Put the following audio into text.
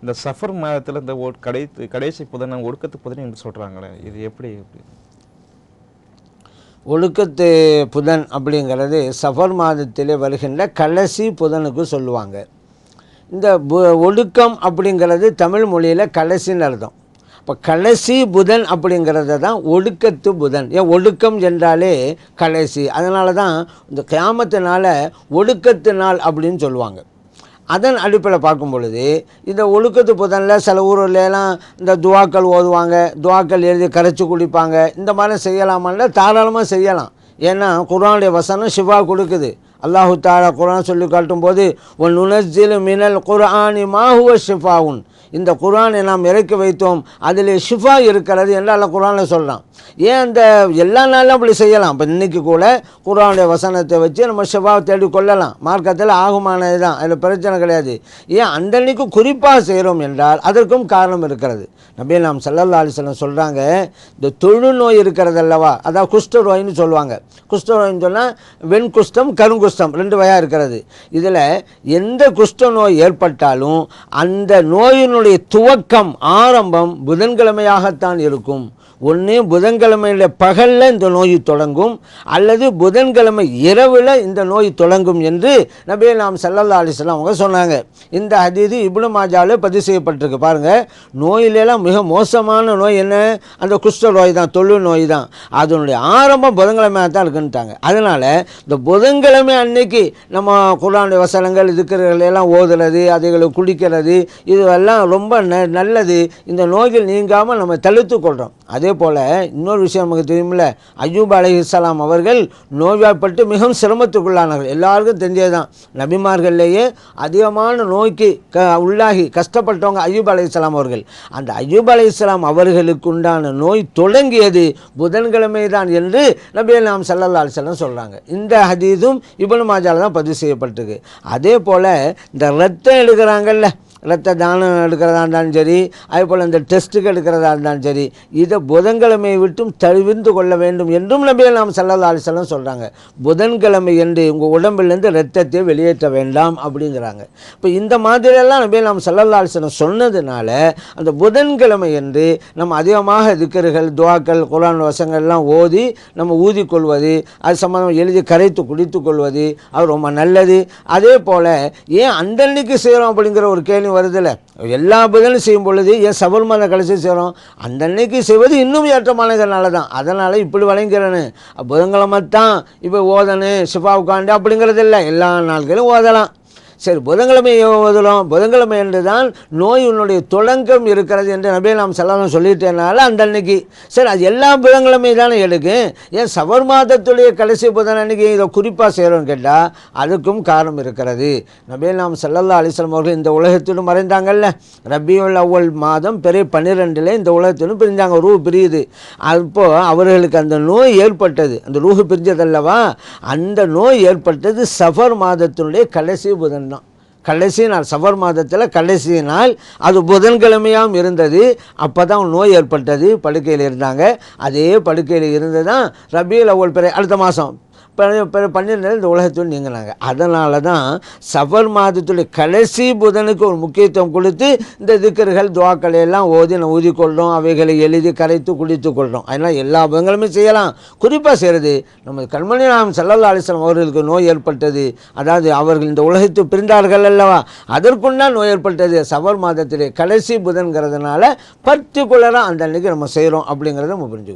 இந்த சஃபர் மாதத்தில் இந்த ஒ- கடை கடைசி புதன் ஒடுக்கத்து புதன் என்று சொல்கிறாங்களே இது எப்படி எப்படி? ஒழுக்கத்து புதன் அப்படிங்கிறது சஃபர் மாதத்திலே வருகின்ற கடைசி புதனுக்கு சொல்லுவாங்க. இந்த பு- ஒழுக்கம் அப்படிங்கிறது தமிழ் மொழியில் கடைசின்னு அர்த்தம். இப்போ கடைசி புதன் அப்படிங்கிறது தான் ஒழுக்கத்து புதன். ஏன் ஒழுக்கம் என்றாலே கடைசி. அதனால தான் இந்த கியாமத்தினால ஒழுக்கத்து நாள் அப்படின்னு சொல்லுவாங்க. அதன் அடிப்படையில் பார்க்கும் பொழுது இந்த ஒழுக்கத்து புதனில் சில ஊர்லலாம் இந்த துவாக்கள் ஓதுவாங்க துவாக்கள் எழுதி கரைச்சி குடிப்பாங்க இந்த மாதிரி செய்யலாமான்ல தாராளமாக செய்யலாம். ஏன்னா குரானுடைய வசனம் சிவா கொடுக்குது. அல்லாஹு தாரா குரான் சொல்லி காட்டும் போது உன் உணர்ச்சியில் மினல் குர்ஆனி மாஹுவ ஷிஃபாவுன். இந்த குரானை நாம் இறக்கி வைத்தோம் அதில் ஷிஃபா இருக்கிறது என்று அல்ல குரானில் சொல்கிறான் ஏன் அந்த எல்லா நாளும் அப்படி செய்யலாம்? இப்போ இன்றைக்கி கூட குரானுடைய வசனத்தை வச்சு நம்ம ஷிஃபாவை தேடி கொள்ளலாம். மார்க்கத்தில் ஆகுமானது தான் அதில் பிரச்சனை கிடையாது. ஏன் அந்தன்னைக்கு குறிப்பாக செய்கிறோம் என்றால் அதற்கும் காரணம் இருக்கிறது. நபி நாம் சல்லல்லா அலிஸ்லம் சொல்கிறாங்க இந்த தொழுநோய் இருக்கிறது அல்லவா? அதாவது குஷ்ட நோயின்னு சொல்லுவாங்க. குஷ்ட நோயின்னு சொன்னால் வெண்குஷ்டம் கருங்குஷ்டம் ரெண்டு வகையாக இருக்கிறது. இதில் எந்த குஷ்ட நோய் ஏற்பட்டாலும் அந்த நோயினுடைய துவக்கம் ஆரம்பம் புதன்கிழமையாகத்தான் இருக்கும். ஒன்று புதன்கிழமையில் பகலில் இந்த நோய் தொடங்கும் அல்லது புதன்கிழமை இரவில் இந்த நோய் தொடங்கும் என்று நபி நாம் சல்லல்லா அலிஸ்லாம் அவங்க சொன்னாங்க. இந்த ஹதீது இப்னு மாஜாவில் பதிவு செய்யப்பட்டிருக்கு. பாருங்கள் நோயிலெல்லாம் மிக மோசமான நோய் என்ன? அந்த குஷ்ட நோய் தான் தொழு நோய் தான். அதனுடைய ஆரம்பம் புதன்கிழமையாக தான் இருக்குன்ட்டாங்க அதனால் இந்த புதன்கிழமை அன்னைக்கு நம்ம குரானுடைய வசனங்கள் இருக்கிறவர்கள் எல்லாம் ஓதுறது அதுகளை குடிக்கிறது இதுவெல்லாம் ரொம்ப ந நல்லது. இந்த நோய்கள் நீங்காமல் நம்ம தடுத்து கொள்கிறோம் அதே போல் இன்னொரு விஷயம் நமக்கு தெரியுமில்ல அய்யூப் அலைஹிஸ்ஸலாம் அவர்கள் நோய்வாய்ப்பட்டு மிகவும் சிரமத்துக்குள்ளானார்கள் எல்லாருக்கும் தெரிஞ்சது தான் நபிமார்கள்லேயே அதிகமான நோய்க்கு க உள்ளாகி கஷ்டப்பட்டவங்க அய்யூப் அலைஹிஸ்ஸலாம் அவர்கள். அந்த அய்யூப் அலைஹிஸ்ஸலாம் அவர்களுக்கு உண்டான நோய் தொடங்கியது புதன்கிழமை தான் என்று நபி நாம் சல்லல்லா அலிஸ்லாம் சொல்கிறாங்க இந்த ஹதீதும் இப்னு மாஜால தான் பதிவு செய்யப்பட்டிருக்கு. அதே போல் இந்த ரத்தம் எடுக்கிறாங்கல்ல ரத்த தானம் எடுக்கிறதா இருந்தாலும் சரி அதே போல் இந்த டெஸ்ட்டுக்கு எடுக்கிறதா இருந்தாலும் சரி இதை புதன்கிழமையை விட்டும் தவிர்த்து கொள்ள வேண்டும் என்றும் நம்பியை நாம் சல்லல்லா அலிசல்லாம் சொல்கிறாங்க புதன்கிழமை என்று உங்கள் உடம்புலேருந்து ரத்தத்தை வெளியேற்ற வேண்டாம் அப்படிங்கிறாங்க. இப்போ இந்த மாதிரியெல்லாம் நம்பியை நாம் சல்லல்லா அலிசல்லம் சொன்னதுனால அந்த புதன்கிழமை என்று நம்ம அதிகமாக திக்கர்கள் துவாக்கள் குரான் வசங்கள்லாம் ஓதி நம்ம ஊதிக்கொள்வது அது சம்மந்தம் எழுதி கரைத்து குடித்து கொள்வது அது ரொம்ப நல்லது. அதே போல் ஏன் அந்தன்னைக்கு செய்கிறோம் அப்படிங்கிற ஒரு கேள்வி வருதில்ல எல்லா புதனும் செய்யும் பொழுது ஏன் சபல் மாத கடைசி செய்கிறோம் அந்த அன்னைக்கு செய்வது இன்னும் ஏற்றமானதுனால தான் அதனால் இப்படி வழங்கிறேன்னு. புதன்கிழமை தான் இப்போ ஓதனு சிஃபா உட்காண்டு அப்படிங்கிறது இல்லை எல்லா நாட்களும் ஓதலாம். சரி புதன்கிழமை ஓதலாம் புதன்கிழமை என்று தான் நோயினுடைய தொடங்கம் இருக்கிறது என்று நபே நாம் செல்லாம் சொல்லிட்டேனால அந்த அன்னைக்கு. சரி அது எல்லா புதன்கிழமை தானே எடுக்கும் ஏன் சவர் மாதத்துடைய கடைசி புதன் அன்னைக்கு இதை குறிப்பாக செய்கிறோன்னு கேட்டால் அதுக்கும் காரணம் இருக்கிறது. நபே நாம் செல்லல்லா அலிஸ்லாம் அவர்கள் இந்த உலகத்திலும் மறைந்தாங்கல்ல? ரபியுல் அவ்வல் மாதம் பெரிய பன்னிரெண்டில் இந்த உலகத்திலும் பிரிஞ்சாங்க ரூ பிரியுது. அப்போது அவர்களுக்கு அந்த நோய் ஏற்பட்டது. அந்த ரூஹு பிரிஞ்சதல்லவா? அந்த நோய் ஏற்பட்டது சஃபர் மாதத்தினுடைய கடைசி புதன் கடைசி நாள் சவர் மாதத்தில் கடைசி நாள் அது புதன்கிழமையாகவும் இருந்தது. அப்போ தான் நோய் ஏற்பட்டது படுக்கையில் இருந்தாங்க. அதே படுக்கையில் இருந்து தான் ரபியல் அவள் பெரிய அடுத்த மாதம் பன்னிரெண்டு இந்த உலகத்தில் நீங்கினாங்க. அதனால தான் சஃபர் மாதத்துடைய கடைசி புதனுக்கு ஒரு முக்கியத்துவம் கொடுத்து இந்த திக்கர்கள் துவாக்களை எல்லாம் ஓதி நான் ஊதிக்கொள்கிறோம் அவைகளை எழுதி கரைத்து குடித்து கொள்கிறோம் அதனால் எல்லா புதன்களுமே செய்யலாம். குறிப்பாக செய்கிறது நம்ம கண்மணி நாம் செல்லல்லா அலிஸ்லாம் அவர்களுக்கு நோய் ஏற்பட்டது. அதாவது அவர்கள் இந்த உலகத்தை பிரிந்தார்கள் அல்லவா? அதற்குண்டான் நோய் ஏற்பட்டது. சவர் மாதத்திலே கடைசி புதன்கிறதுனால பர்டிகுலராக அந்த அன்னைக்கு நம்ம செய்கிறோம் அப்படிங்கிறத நம்ம புரிஞ்சுக்கணும்.